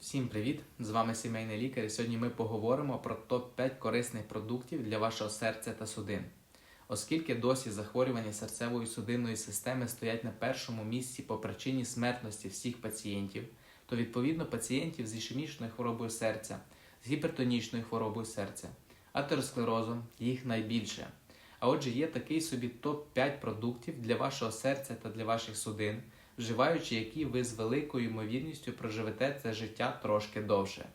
Всім привіт! З вами сімейний лікар. І сьогодні ми поговоримо про топ-5 корисних продуктів для вашого серця та судин. Оскільки досі захворювання серцевої судинної системи стоять на першому місці по причині смертності всіх пацієнтів, то відповідно пацієнтів з ішемічною хворобою серця, з гіпертонічною хворобою серця, атеросклерозом їх найбільше. А отже, є такий собі топ-5 продуктів для вашого серця та для ваших судин, вживаючи які ви з великою ймовірністю проживете це життя трошки довше.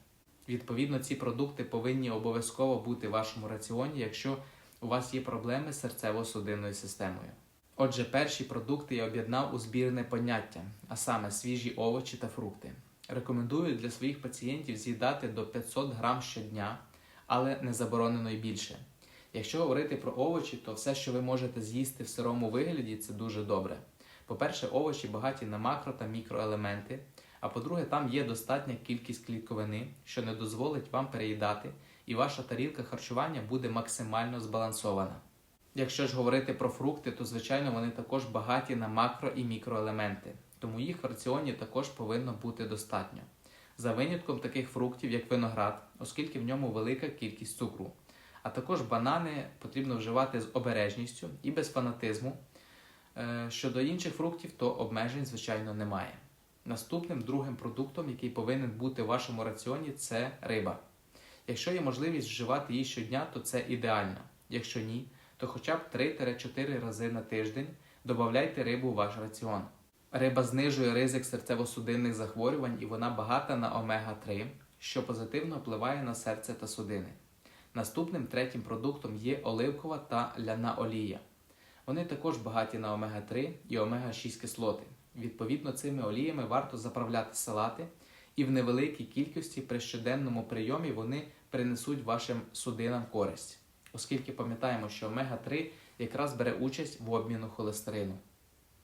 Відповідно, ці продукти повинні обов'язково бути в вашому раціоні, якщо у вас є проблеми з серцево-судинною системою. Отже, перші продукти я об'єднав у збірне поняття, а саме свіжі овочі та фрукти. Рекомендую для своїх пацієнтів з'їдати до 500 грам щодня, але не заборонено й більше. Якщо говорити про овочі, то все, що ви можете з'їсти в сирому вигляді, це дуже добре. По-перше, овочі багаті на макро та мікроелементи. А по-друге, там є достатня кількість клітковини, що не дозволить вам переїдати, і ваша тарілка харчування буде максимально збалансована. Якщо ж говорити про фрукти, то звичайно вони також багаті на макро і мікроелементи, тому їх в раціоні також повинно бути достатньо. За винятком таких фруктів, як виноград, оскільки в ньому велика кількість цукру. А також банани потрібно вживати з обережністю і без фанатизму. Е, Щодо інших фруктів, то обмежень, звичайно, немає. Наступним другим продуктом, який повинен бути в вашому раціоні, це риба. Якщо є можливість вживати її щодня, то це ідеально. Якщо ні, то хоча б 3-4 рази на тиждень додавайте рибу у ваш раціон. Риба знижує ризик серцево-судинних захворювань і вона багата на омега-3, що позитивно впливає на серце та судини. Наступним третім продуктом є оливкова та ляна олія. Вони також багаті на омега-3 і омега-6 кислоти. Відповідно, цими оліями варто заправляти салати, і в невеликій кількості при щоденному прийомі вони принесуть вашим судинам користь, оскільки пам'ятаємо, що омега-3 якраз бере участь в обміну холестерину.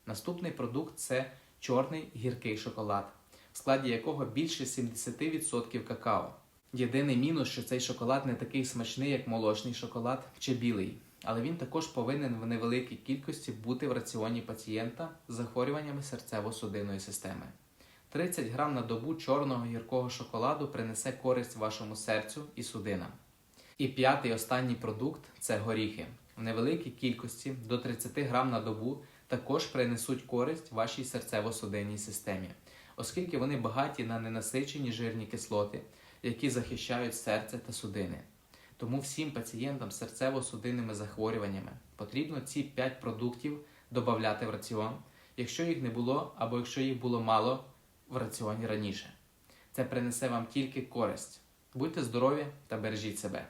Наступний продукт це чорний гіркий шоколад, в складі якого більше 70% какао. Єдиний мінус, що цей шоколад не такий смачний, як молочний шоколад чи білий, але він також повинен в невеликій кількості бути в раціоні пацієнта з захворюваннями серцево-судинної системи. 30 грам на добу чорного гіркого шоколаду принесе користь вашому серцю і судинам. І п'ятий останній продукт це горіхи. В невеликій кількості до 30 грам на добу також принесуть користь вашій серцево-судинній системі, оскільки вони багаті на ненасичені жирні кислоти, які захищають серце та судини. Тому всім пацієнтам з серцево-судинними захворюваннями потрібно ці 5 продуктів додати в раціон, якщо їх не було або якщо їх було мало в раціоні раніше. Це принесе вам тільки користь. Будьте здорові та бережіть себе.